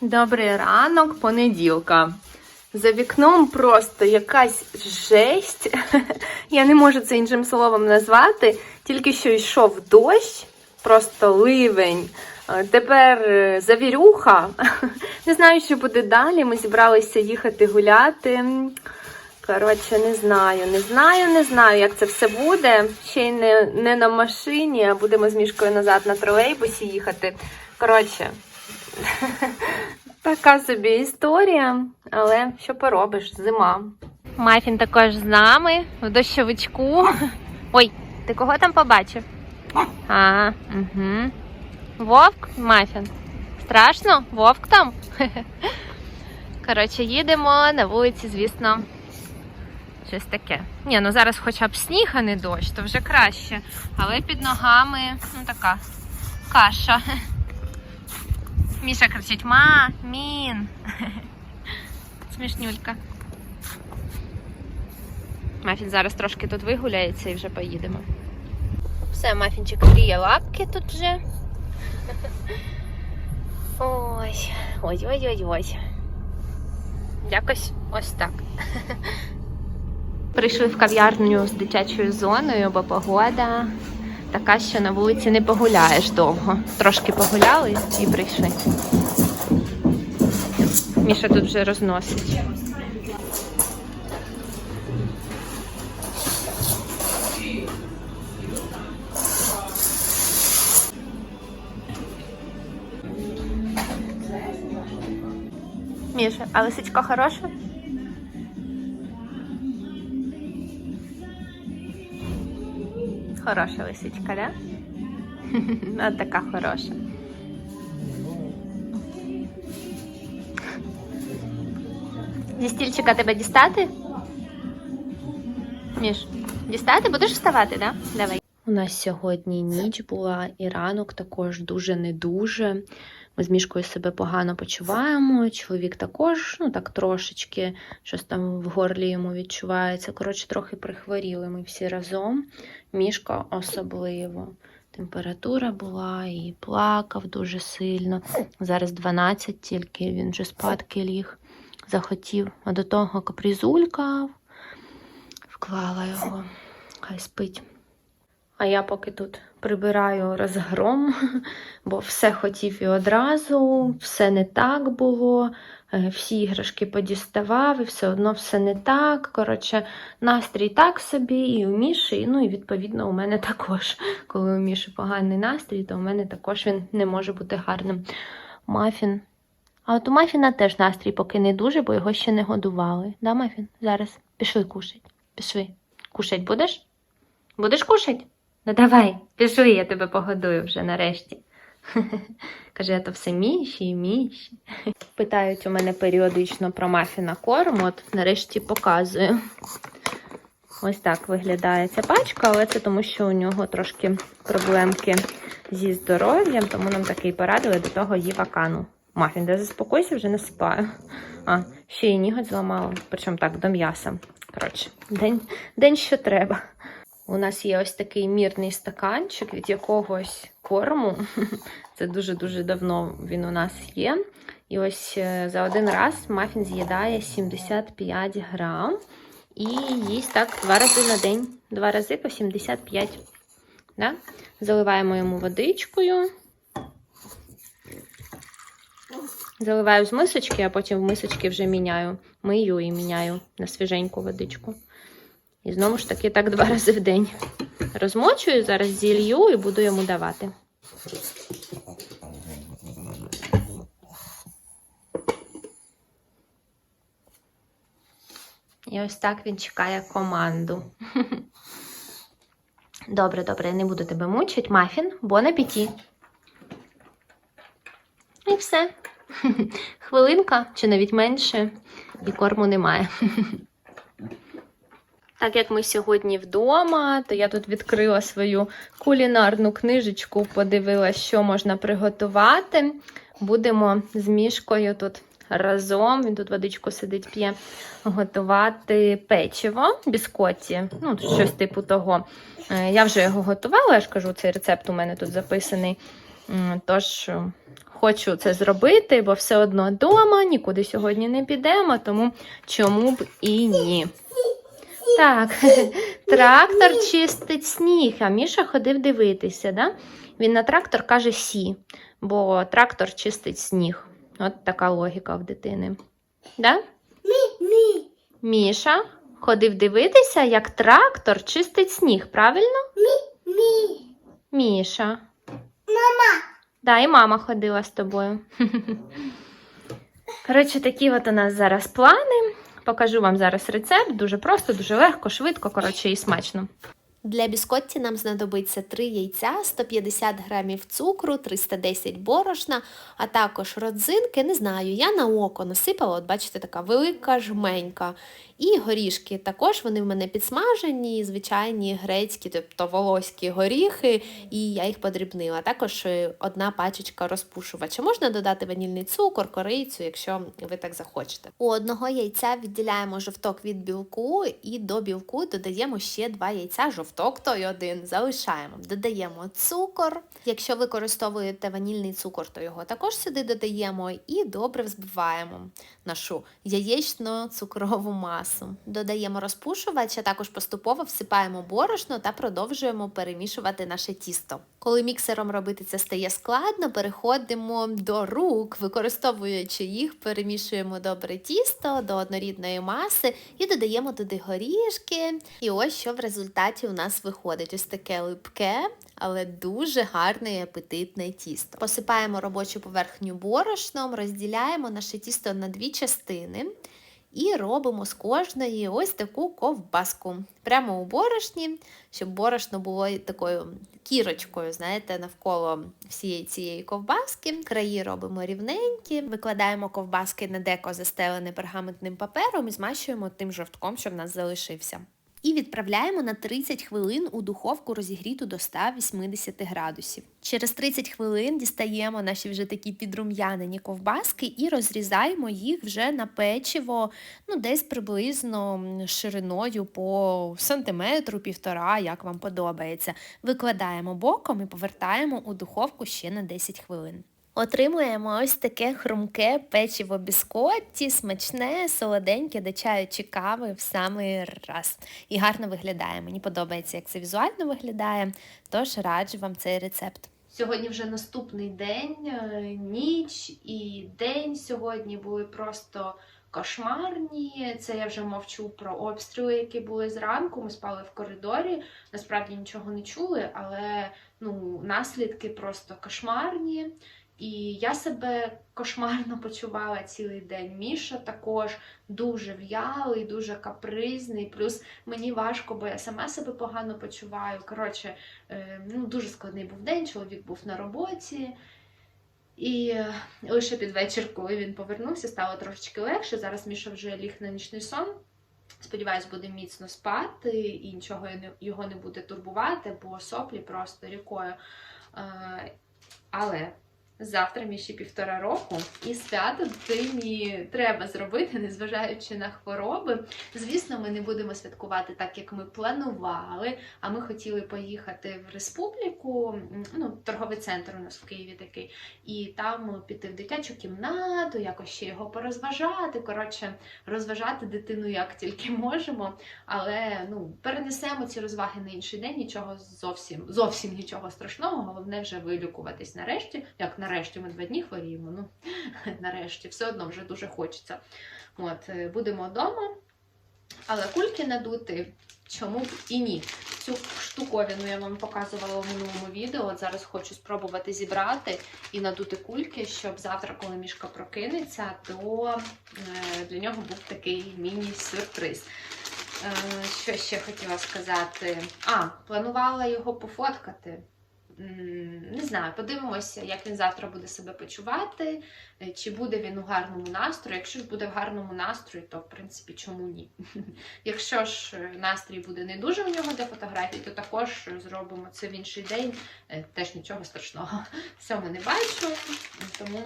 Добрий ранок, понеділка. За вікном просто якась жесть. Я не можу це іншим словом назвати. Тільки що йшов дощ, просто ливень. Е, Тепер е, завірюха. Не знаю, що буде далі. Ми зібралися їхати гуляти. Коротше, не знаю, не знаю, не знаю, як це все буде. Ще й не, не на машині, а будемо з мішкою назад на тролейбусі їхати. Коротше, така собі історія, але що поробиш, зима. Мафін також з нами в дощовичку. Ой, ти кого там побачив? А, угу. Вовк, Мафін. Страшно? Вовк там? Коротше, їдемо на вулиці, звісно. Щось таке. Ні, ну зараз хоча б сніг, а не дощ, то вже краще. Але під ногами, ну така каша. Міша кричить: Ма, мін. Смішнюлька. Мафін зараз трошки тут вигуляється і вже поїдемо. Все, мафінчик гріє лапки тут вже. Ой, ой-ой-ой-ой. Якось ось так. Прийшли в кав'ярню з дитячою зоною, бо погода така, що на вулиці не погуляєш довго. Трошки погуляли і прийшли. Міша тут вже розносить. Міша, а лисичка хороша? Хороша лисичка, да? Вона така хороша. Зі стільчика тебе дістати? Міш, дістати? Будеш вставати, да? Давай. У нас сьогодні ніч була і ранок також дуже не дуже. Ми з мішкою себе погано почуваємо. Чоловік також, ну так трошечки, щось там в горлі йому відчувається. Коротше, трохи прихворіли ми всі разом. Мішка особливо. Температура була і плакав дуже сильно. Зараз 12 тільки, він вже спадки ліг, захотів. А до того капризулькав, вклала його, хай спить. А я поки тут прибираю розгром, бо все хотів і одразу, все не так було, е, всі іграшки подіставав, і все одно все не так. Коротше, настрій так собі, і у Міші, ну і відповідно у мене також. Коли у Міші поганий настрій, то у мене також він не може бути гарним. Мафін. А от у Мафіна теж настрій поки не дуже, бо його ще не годували. Да, Мафін? Зараз пішли кушать. Пішли. Кушать будеш? Будеш кушать? Ну давай, пішли, я тебе погодую вже нарешті. Каже, я то все міші і міші. Питають у мене періодично про мафіна корм, от нарешті показую. Ось так виглядає ця пачка, але це тому, що у нього трошки проблемки зі здоров'ям, тому нам такий порадили до того їв акану. Мафін, де заспокойся, вже насипаю. А, ще й ніготь зламала, причому так, до м'яса. Коротше, день, день що треба. У нас є ось такий мірний стаканчик від якогось корму. Це дуже-дуже давно він у нас є. І ось е, за один раз мафін з'їдає 75 грам. І їсть так два рази на день. Два рази по 75. Да? Заливаємо йому водичкою. Заливаю з мисочки, а потім в мисочки вже міняю. Мию і міняю на свіженьку водичку. І знову ж таки так два рази в день. Розмочую, зараз зілью і буду йому давати. І ось так він чекає команду. Добре, добре, я не буду тебе мучити. Мафін, бон апеті. І все. Хвилинка чи навіть менше, і корму немає. Так як ми сьогодні вдома, то я тут відкрила свою кулінарну книжечку, подивилася, що можна приготувати. Будемо з мішкою тут разом, він тут водичку сидить, п'є, готувати печиво, біскотті, ну, щось типу того. Е, Я вже його готувала, я ж кажу, цей рецепт у мене тут записаний. Тож е, хочу це зробити, бо все одно вдома, нікуди сьогодні не підемо, тому чому б і ні. Так, трактор чистить сніг, а Міша ходив дивитися, да? Він на трактор каже сі, бо трактор чистить сніг. От така логіка в дитини. Да? Мі. Міша ходив дивитися, як трактор чистить сніг, правильно? Мі. Міша. Мама. Да, і мама ходила з тобою. Коротше, такі от у нас зараз плани. Покажу вам зараз рецепт. Дуже просто, дуже легко, швидко, коротше, і смачно. Для біскотті нам знадобиться 3 яйця, 150 грамів цукру, 310 борошна, а також родзинки. Не знаю, я на око насипала, от бачите, така велика жменька. І горішки. Також вони в мене підсмажені, звичайні грецькі, тобто волоські горіхи, і я їх подрібнила. Також е, одна пачечка розпушувача. Можна додати ванільний цукор, корицю, якщо ви так захочете. У одного яйця відділяємо жовток від білку, і до білку додаємо ще два яйця, жовток той один залишаємо. Додаємо цукор. Якщо використовуєте ванільний цукор, то його також сюди додаємо і добре взбиваємо нашу яєчно-цукрову масу. Додаємо розпушувач, а також поступово всипаємо борошно та продовжуємо перемішувати наше тісто. Коли міксером робити це стає складно, переходимо до рук, використовуючи їх, перемішуємо добре тісто до однорідної маси і додаємо туди горішки. І ось що в результаті у нас виходить: ось таке липке, але дуже гарне і апетитне тісто. Посипаємо робочу поверхню борошном, розділяємо наше тісто на дві частини. І робимо з кожної ось таку ковбаску. Прямо у борошні, щоб борошно було такою кірочкою, знаєте, навколо всієї цієї ковбаски. Краї робимо рівненькі, викладаємо ковбаски на деко застелене пергаментним папером і змащуємо тим жовтком, щоб в нас залишився. І відправляємо на 30 хвилин у духовку розігріту до 180 градусів. Через 30 хвилин дістаємо наші вже такі підрум'янені ковбаски і розрізаємо їх вже на печиво, ну десь приблизно шириною по сантиметру, півтора, як вам подобається. Викладаємо боком і повертаємо у духовку ще на 10 хвилин. Отримуємо ось таке хрумке печиво біскотті, смачне, солоденьке до чаю чи кави в самий раз. І гарно виглядає. Мені подобається, як це візуально виглядає, тож раджу вам цей рецепт. Сьогодні вже наступний день, е, ніч і день сьогодні були просто кошмарні. Це я вже мовчу про обстріли, які були зранку. Ми спали в коридорі. Насправді нічого не чули, але ну, наслідки просто кошмарні. І я себе кошмарно почувала цілий день. Міша також дуже в'ялий, дуже капризний. Плюс мені важко, бо я сама себе погано почуваю. Коротше, е, ну, дуже складний був день, чоловік був на роботі. І е, лише під вечір, коли він повернувся, стало трошечки легше. Зараз Міша вже ліг на нічний сон. Сподіваюсь, буде міцно спати і нічого його не буде турбувати, бо соплі просто рікою. Е, Але завтра Міші півтора року, і свято дитині треба зробити, незважаючи на хвороби. Звісно, ми не будемо святкувати так, як ми планували. А ми хотіли поїхати в республіку, ну, торговий центр у нас в Києві такий, і там піти в дитячу кімнату, якось ще його порозважати. Коротше, розважати дитину як тільки можемо. Але ну, перенесемо ці розваги на інший день, нічого зовсім, зовсім нічого страшного. Головне вже вилікуватись нарешті. Як нарешті ми два дні хворіємо. Ну нарешті, все одно вже дуже хочеться. От, е, будемо вдома, але кульки надути. Чому б і ні? Цю штуковину я вам показувала в минулому відео. От зараз хочу спробувати зібрати і надути кульки, щоб завтра, коли мішка прокинеться, то е, для нього був такий міні-сюрприз. Е, Що ще хотіла сказати? А, планувала його пофоткати. Не знаю, подивимося, як він завтра буде себе почувати, е, чи буде він у гарному настрої. Якщо ж буде в гарному настрої, то в принципі чому ні? Якщо ж е, настрій буде не дуже у нього для фотографій, то також зробимо це в інший день. Е, Теж нічого страшного. Всього не бачу. Тому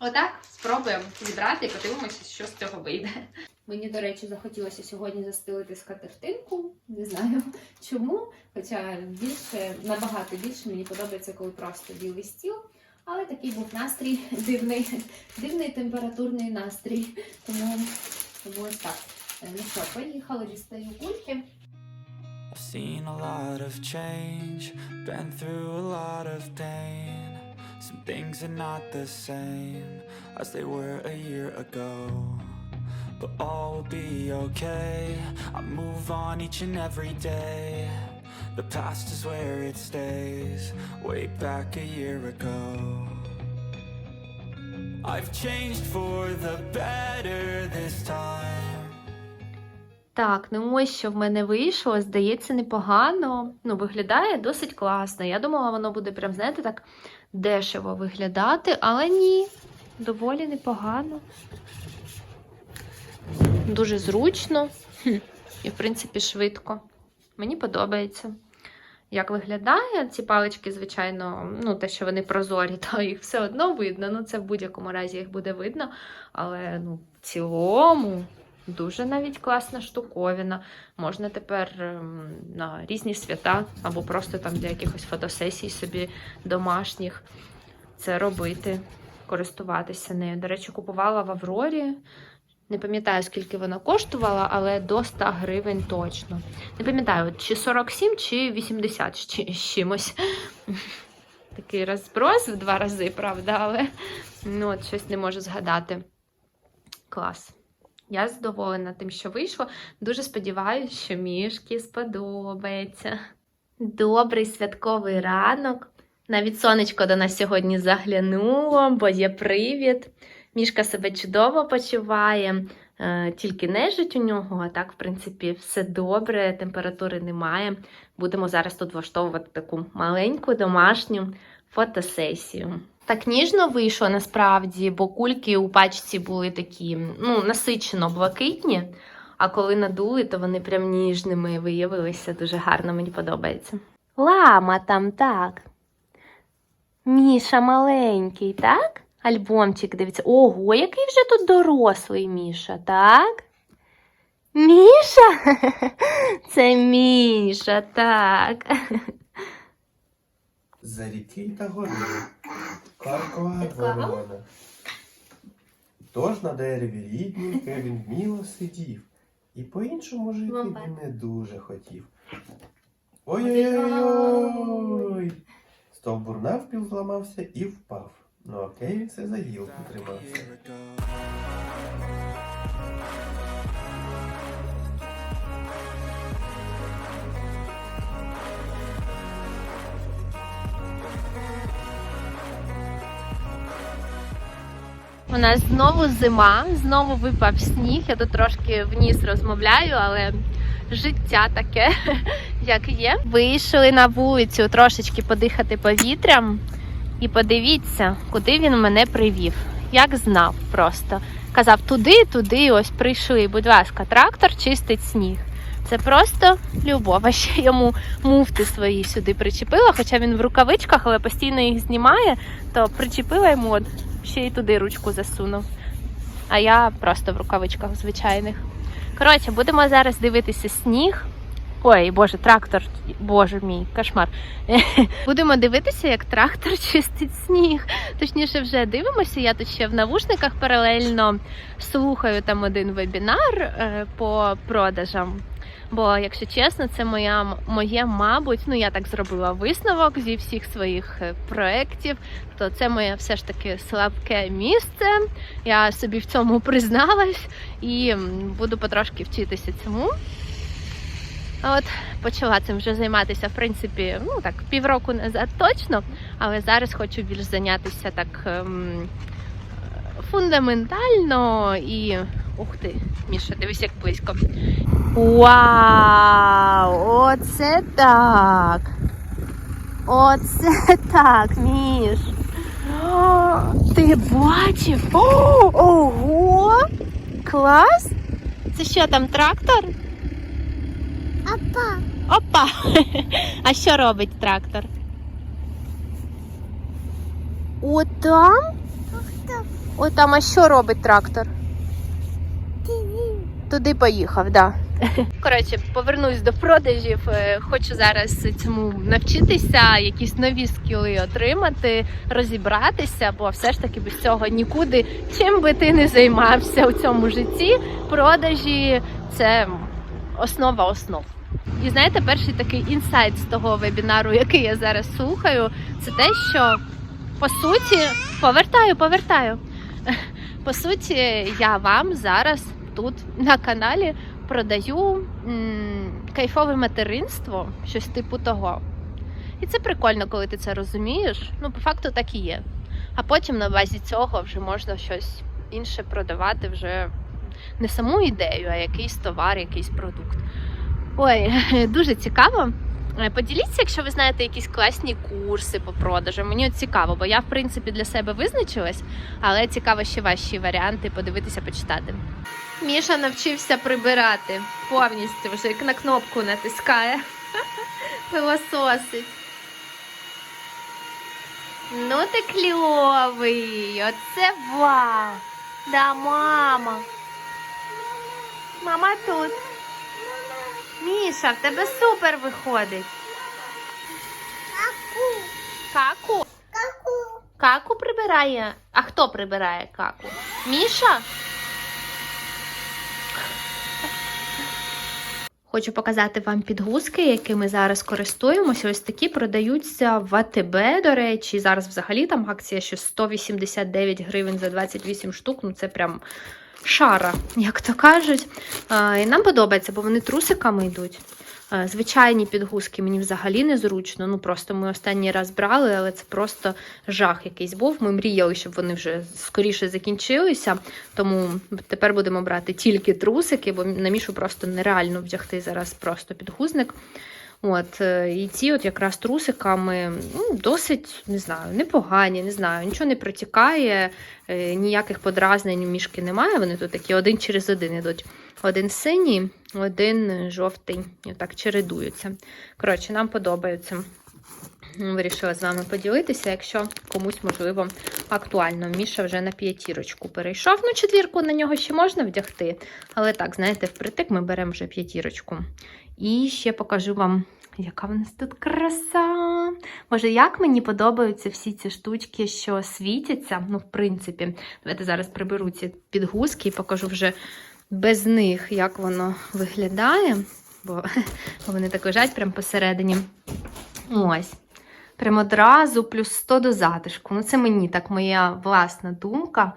отак спробуємо зібрати і подивимося, що з цього вийде. Мені, до речі, захотілося сьогодні застелити скатертинку. Не знаю чому. Хоча більше, набагато більше мені подобається, коли просто білий стіл. Але такий був настрій дивний, дивний температурний настрій. Тому, тому ось так. Ну що, поїхали, дістаю кульки. I've seen a lot of change, been through a lot of pain. Some things are not the same as they were a year ago. But all will be okay. I move on each and every day. The past is where it stays, way back a year ago. I've changed for the better this time. Так, ну ось що в мене вийшло. Здається, непогано. Ну, виглядає досить класно. Я думала, воно буде прям, знаєте, так дешево виглядати, але ні, доволі непогано. Дуже зручно і, в принципі, швидко. Мені подобається. Як виглядає, ці палички, звичайно, ну, те, що вони прозорі, то їх все одно видно. Ну, це в будь-якому разі їх буде видно. Але ну, в цілому Дуже навіть класна штуковина. Можна тепер ем, на різні свята або просто там для якихось фотосесій собі домашніх це робити, користуватися нею. До речі, купувала в Аврорі. Не пам'ятаю, скільки вона коштувала, але до 100 гривень точно. Не пам'ятаю, чи 47, чи 80 з чи- з чимось. Такий розброс в два рази, правда, але ну, от щось не можу згадати. Клас. Я задоволена тим, що вийшло. Дуже сподіваюся, що мішки сподобається. Добрий святковий ранок. Навіть сонечко до нас сьогодні заглянуло, бо є привід. Мішка себе чудово почуває, е, тільки нежить у нього, а так, в принципі, все добре, температури немає. Будемо зараз тут влаштовувати таку маленьку домашню фотосесію. Так ніжно вийшло насправді, бо кульки у пачці були такі ну, насичено блакитні. А коли надули, то вони прям ніжними виявилися. Дуже гарно, мені подобається. Лама там так. Міша маленький, так? Альбомчик дивиться. Ого, який вже тут дорослий Міша, так? Міша? Це Міша, так. За ріки та гори, Каркова ворона. Тож на дереві рідненьке він вміло сидів, і по-іншому жити він не дуже хотів. Ой-ой-ой! Стовбур навпіл зламався і впав. Ну окей, він все за гілку тримався. У нас знову зима, знову випав сніг. Я тут трошки вніс розмовляю, але життя таке, як є. Вийшли на вулицю трошечки подихати повітрям. І подивіться, куди він мене привів. Як знав просто. Казав туди, туди, ось прийшли. Будь ласка, трактор чистить сніг. Це просто любов. А ще йому муфти свої сюди причепила, хоча він в рукавичках, але постійно їх знімає, то причепила йому ще й туди ручку засунув. А я просто в рукавичках звичайних. Коротше, будемо зараз дивитися сніг. Ой, боже, трактор, боже мій, кошмар. Будемо дивитися, як трактор чистить сніг. Точніше, вже дивимося. Я тут ще в навушниках паралельно слухаю там один вебінар е, по продажам. Бо, якщо чесно, це моя моє, мабуть, ну я так зробила висновок зі всіх своїх е, проєктів, то це моє все ж таки слабке місце. Я собі в цьому призналась і буду потрошки вчитися цьому. А От почала цим вже займатися, в принципі, ну так, півроку назад точно, але зараз хочу більш зайнятися так ем, фундаментально і. Ух ти, Міша, дивись, як близько. Вау! Оце так! Оце так, Міш! О, Ти бачив? О, ого! Клас! Це що там трактор? Апа, Опа! А що робить трактор? О, там? О, там, а що робить трактор? Туди поїхав, да. Коротше, повернусь до продажів. Е, Хочу зараз цьому навчитися, якісь нові скіли отримати, розібратися, бо все ж таки без цього нікуди. Чим би ти не займався у цьому житті, продажі це основа основ. І знаєте, перший такий інсайт з того вебінару, який я зараз слухаю, це те, що по суті повертаю, повертаю. По суті, я вам зараз тут на каналі продаю м, кайфове материнство, щось типу того. І це прикольно, коли ти це розумієш. Ну, по факту так і є. А потім на базі цього вже можна щось інше продавати, вже не саму ідею, а якийсь товар, якийсь продукт. Ой, дуже цікаво. Е, Поділіться, якщо ви знаєте якісь класні курси по продажу. Мені цікаво, бо я в принципі для себе визначилась, але цікаво ще ваші варіанти подивитися, почитати. Міша навчився прибирати повністю, вже як на кнопку натискає. Пилососить. Ну ти кльовий, оце вау. Да, мама. Мама тут. Міша, в тебе супер виходить. Каку. Каку? Каку. Каку прибирає. А хто прибирає каку? Міша? Хочу показати вам підгузки, якими зараз користуємося. Ось такі продаються в АТБ, до речі. Зараз взагалі там акція ще 189 гривень за 28 штук. Ну це прям шара, як то кажуть. І нам подобається, бо вони трусиками йдуть. Звичайні підгузки мені взагалі не зручно. Ну просто ми останній раз брали, але це просто жах якийсь був. Ми мріяли, щоб вони вже скоріше закінчилися. Тому тепер будемо брати тільки трусики, бо на мішу просто нереально вдягти зараз просто підгузник. От, е, і ці от якраз трусиками ну, досить, не знаю, непогані, не знаю, нічого не протікає, е, ніяких подразнень мішки немає. Вони тут такі один через один йдуть. Один синій, один жовтий. І так чередуються. Коротше, нам подобаються. Вирішила з вами поділитися, якщо комусь, можливо, актуально. Міша вже на п'ятірочку перейшов. Ну, четвірку на нього ще можна вдягти. Але так, знаєте, впритик ми беремо вже п'ятірочку. І ще покажу вам, яка в нас тут краса. Боже, як мені подобаються всі ці штучки, що світяться. Ну, в принципі, давайте зараз приберу ці підгузки і покажу вже без них, як воно виглядає. Бо вони так лежать прямо посередині. Ось. Прямо одразу плюс 100 до затишку. Ну, це мені так моя власна думка.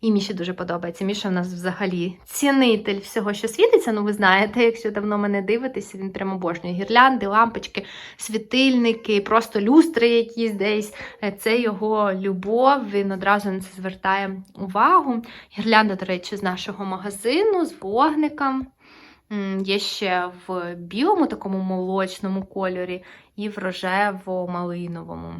І Міші дуже подобається. Міша в нас взагалі цінитель всього, що світиться. Ну, ви знаєте, якщо давно мене дивитеся, він прямо обожнює гірлянди, лампочки, світильники, просто люстри якісь десь. Е, Це його любов. Він одразу на це звертає увагу. Гірлянда, до речі, з нашого магазину, з вогником. Є ще в білому такому молочному кольорі і в рожево-малиновому.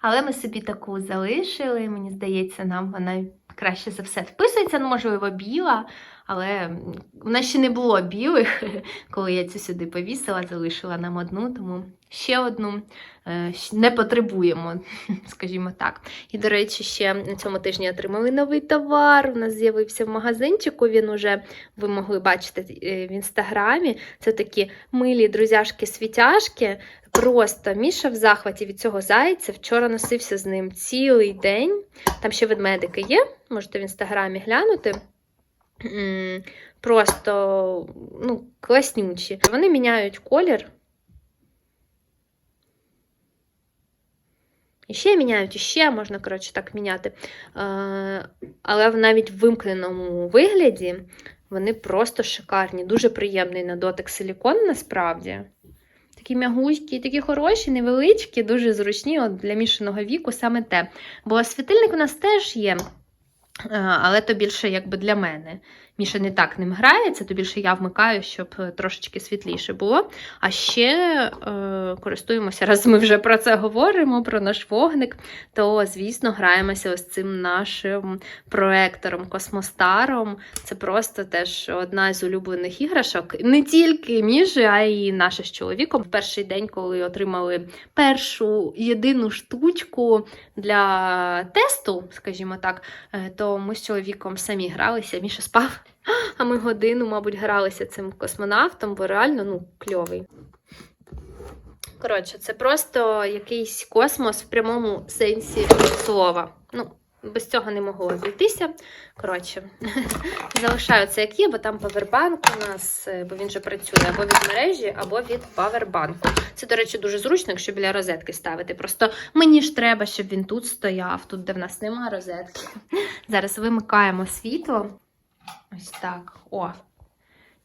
Але ми собі таку залишили, мені здається, нам вона краще за все вписується, ну, можливо, біла, але в нас ще не було білих, коли я цю сюди повісила, залишила нам одну, тому ще одну е, не потребуємо, скажімо так. І, до речі, ще на цьому тижні отримали новий товар. У нас з'явився в магазинчику. Він уже ви могли бачити е, в інстаграмі. Це такі милі друзяшки-світяшки. Просто Міша в захваті від цього зайця. Вчора носився з ним цілий день. Там ще ведмедики є, можете в інстаграмі глянути. Просто ну, класнючі. Вони міняють колір. І ще міняють, і ще можна, коротше, так міняти. Е, Але навіть в вимкненому вигляді вони просто шикарні, дуже приємний на дотик силікон насправді. Такі м'ягузькі, такі хороші, невеличкі, дуже зручні от для мішаного віку саме те. Бо світильник у нас теж є, але то більше якби для мене. Міша не так ним грається, то більше я вмикаю, щоб е, трошечки світліше було. А ще е, користуємося, раз ми вже про це говоримо, про наш вогник, то, звісно, граємося ось цим нашим проектором Космостаром. Це просто теж одна з улюблених іграшок. Не тільки Міші, а й наша з чоловіком. В перший день, коли отримали першу єдину штучку для тесту, скажімо так, е, то ми з чоловіком самі гралися. Міша спав, а ми годину, мабуть, гралися цим космонавтом, бо реально ну, кльовий. Коротше, це просто якийсь космос в прямому сенсі слова. Ну, без цього не могло обійтися. Коротше, залишаю це як є, бо там павербанк у нас, е, бо він же працює або від мережі, або від павербанку. Це, до речі, дуже зручно, якщо біля розетки ставити. Просто мені ж треба, щоб він тут стояв, тут, де в нас немає розетки. Зараз вимикаємо світло. Ось так. О.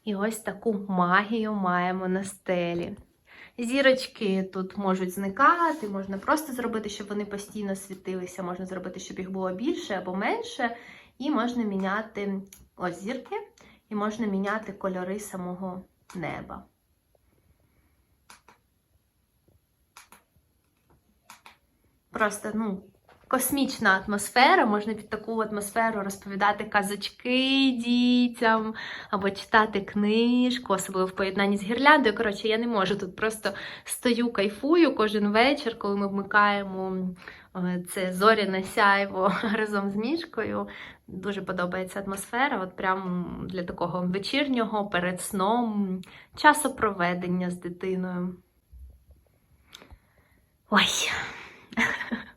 І ось таку магію маємо на стелі. Зірочки тут можуть зникати, можна просто зробити, щоб вони постійно світилися, можна зробити, щоб їх було більше або менше. І можна міняти ось зірки, і можна міняти кольори самого неба. Просто, ну, космічна атмосфера, можна під таку атмосферу розповідати казочки дітям або читати книжку, особливо в поєднанні з гірляндою. Коротше, я не можу тут просто стою, кайфую кожен вечір, коли ми вмикаємо е, це зоряне сяйво разом з мішкою. Дуже подобається атмосфера. От прям для такого вечірнього перед сном часопроведення з дитиною. Ой.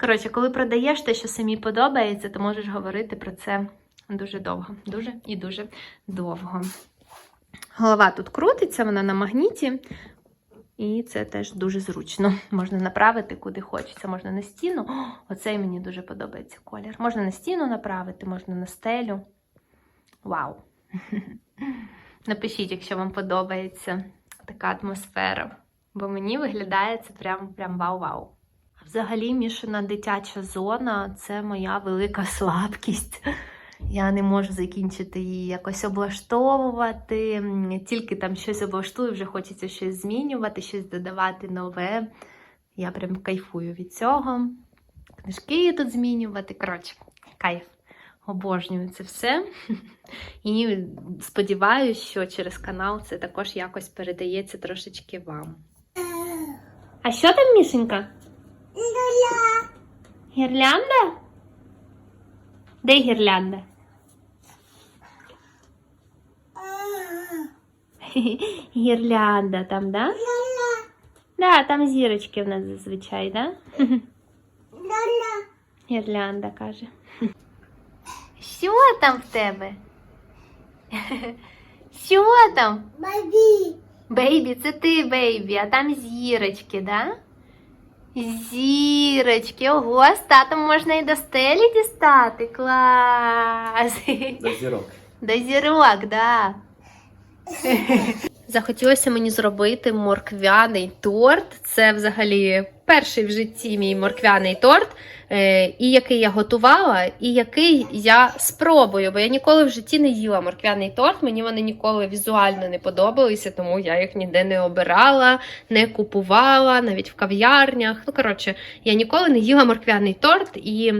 Коротше, коли продаєш те, що самі подобається, то можеш говорити про це дуже довго. Дуже і дуже довго. Голова тут крутиться, вона на магніті. І це теж дуже зручно. Можна направити куди хочеться. Можна на стіну. О, оцей мені дуже подобається колір. Можна на стіну направити, можна на стелю. Вау! Напишіть, якщо вам подобається така атмосфера. Бо мені виглядає це прям, прям вау-вау. Взагалі, мішана дитяча зона це моя велика слабкість. Я не можу закінчити її якось облаштовувати. Тільки там щось облаштую, вже хочеться щось змінювати, щось додавати нове. Я прям кайфую від цього. Книжки тут змінювати. Коротше, кайф. Обожнюю це все. І сподіваюся, що через канал це також якось передається трошечки вам. А що там, Мішенька? Гірлянда? Де гірлянда? Гірлянда там, да? Да, там зірочки в нас зазвичай, да? Гірлянда каже. Що там в тебе? Що там? Бабі. Бейбі, це ти, бейбі, а там зірочки, да? Зірочки, ого, з татом можна і до стелі дістати. Клас! До зірок. До зірок, да. Захотілося мені зробити морквяний торт. Це взагалі перший в житті мій морквяний торт, е, і який я готувала, і який я спробую. Бо я ніколи в житті не їла морквяний торт. Мені вони ніколи візуально не подобалися, тому я їх ніде не обирала, не купувала, навіть в кав'ярнях. Ну, коротше, я ніколи не їла морквяний торт і.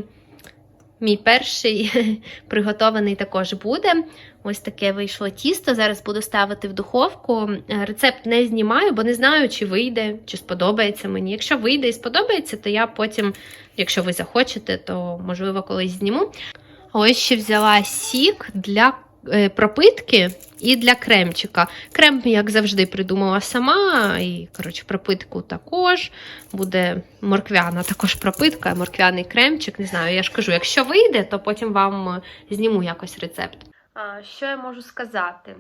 Мій перший приготований також буде. Ось таке вийшло тісто. Зараз буду ставити в духовку. Е, Рецепт не знімаю, бо не знаю, чи вийде, чи сподобається мені. Якщо вийде і сподобається, то я потім, якщо ви захочете, то можливо колись зніму. Ось ще взяла сік для е, пропитки і для кремчика. Крем, як завжди, придумала сама. І, коротше, пропитку також. Буде морквяна також пропитка, морквяний кремчик. Не знаю, я ж кажу, якщо вийде, то потім вам е, зніму якось рецепт. Що я можу сказати?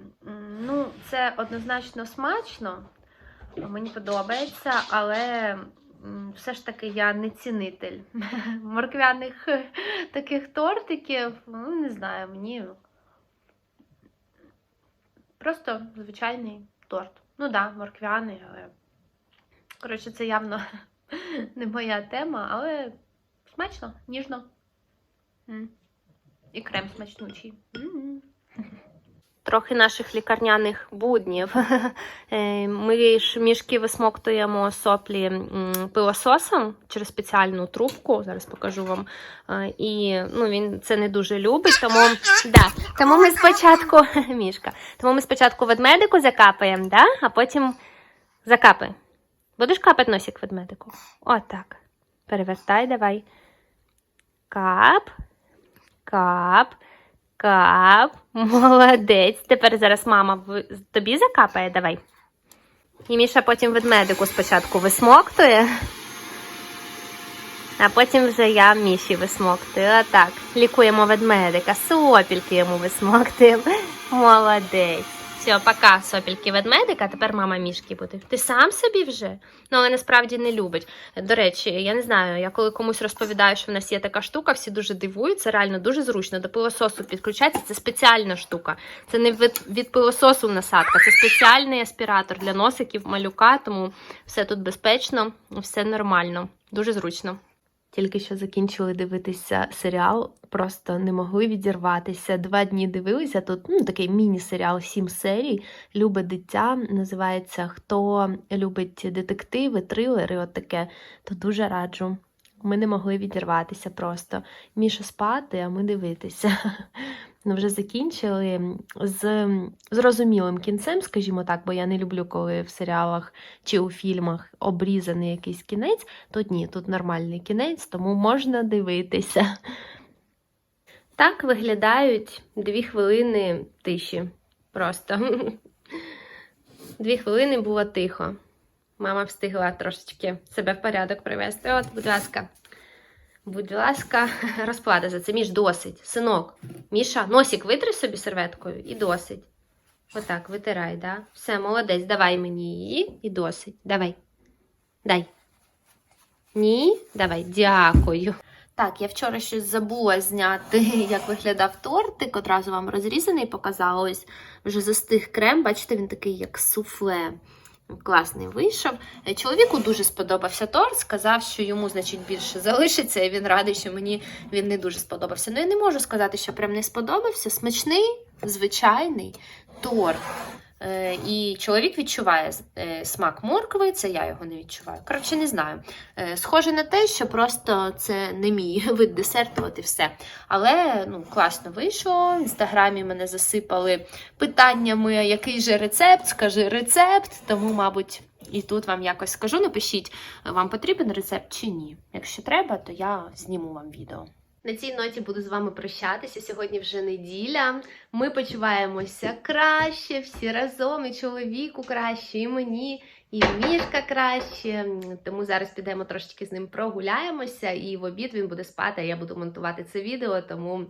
Ну, це однозначно смачно, мені подобається, але все ж таки я не цінитель морквяних таких тортиків. Ну, не знаю, мені просто звичайний торт. Ну так, да, морквяний, але. Коротше, це явно не моя тема, але смачно, ніжно. І крем смачнучий. М. Трохи наших лікарняних буднів. Е, Ми ж мішки висмоктуємо соплі пилососом через спеціальну трубку. Зараз покажу вам. Е, І ну, він це не дуже любить, тому, да, тому ми спочатку мішка. Тому ми спочатку ведмедику закапаємо, да? а потім закапай. Будеш капати носик ведмедику? Отак. Перевертай, давай. Кап. Кап. Кап. Молодець. Тепер зараз мама тобі закапає, давай. І Міша потім ведмедику спочатку висмоктує. А потім вже я Міші висмоктую. Отак. Лікуємо ведмедика, сопільки йому висмоктуємо. Молодець. Все, пока, сопільки ведмедика, тепер мама мішки буде. Ти сам собі вже? Ну, але насправді не любить. До речі, я не знаю, я коли комусь розповідаю, що в нас є така штука, всі дуже дивуються, реально дуже зручно. До пилососу підключається. Це спеціальна штука. Це не від, від пилососу насадка, це спеціальний аспіратор для носиків малюка, тому все тут безпечно, все нормально, дуже зручно. Тільки що закінчили дивитися серіал, просто не могли відірватися. Два дні дивилися. Тут ну, такий міні-серіал, сім серій. Любе дитя називається. Хто любить детективи, трилери, от таке, то дуже раджу. Ми не могли відірватися просто. Міша спати, а ми дивитися. Вже закінчили з зрозумілим кінцем, скажімо так, бо я не люблю, коли в серіалах чи у фільмах обрізаний якийсь кінець. Тут ні, тут нормальний кінець, тому можна дивитися. Так виглядають дві хвилини тиші. Просто. Дві хвилини було тихо. Мама встигла трошечки себе в порядок привести. От, будь ласка. Будь ласка, розплата за це. Міш, досить. Синок. Міша, носик витри собі серветкою і досить. Отак, витирай, да? Все, молодець, давай мені її і досить. Давай. Дай. Ні? Давай, дякую. Так, я вчора щось забула зняти, як виглядав тортик. Одразу вам розрізаний показала. Ось вже застиг крем. Бачите, він такий, як суфле. Класний вийшов. Е, Чоловіку дуже сподобався торт. Сказав, що йому, значить, більше залишиться, і він радий, що мені він не дуже сподобався. Ну, я не можу сказати, що прям не сподобався. Смачний, звичайний торт. Е, і чоловік відчуває е, смак моркви, це я його не відчуваю. Коротше, не знаю. Е, схоже на те, що просто це не мій вид десерту, от і все. Але ну, класно вийшло. В інстаграмі мене засипали питаннями, який же рецепт, скажи рецепт. Тому, мабуть, і тут вам якось скажу. Напишіть, вам потрібен рецепт чи ні. Якщо треба, то я зніму вам відео. На цій ноті буду з вами прощатися. Сьогодні вже неділя. Ми почуваємося краще, всі разом, і чоловіку краще, і мені, і мішка краще. Тому зараз підемо трошечки з ним прогуляємося, і в обід він буде спати, а я буду монтувати це відео. Тому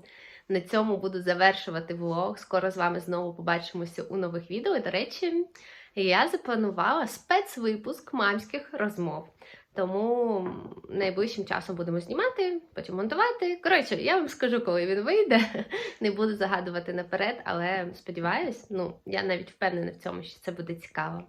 на цьому буду завершувати влог. Скоро з вами знову побачимося у нових відео. До речі, я запланувала спецвипуск мамських розмов. Тому найближчим часом будемо знімати, потім монтувати. Коротше, я вам скажу, коли він вийде. Не буду загадувати наперед, але сподіваюсь, ну я навіть впевнена в цьому, що це буде цікаво.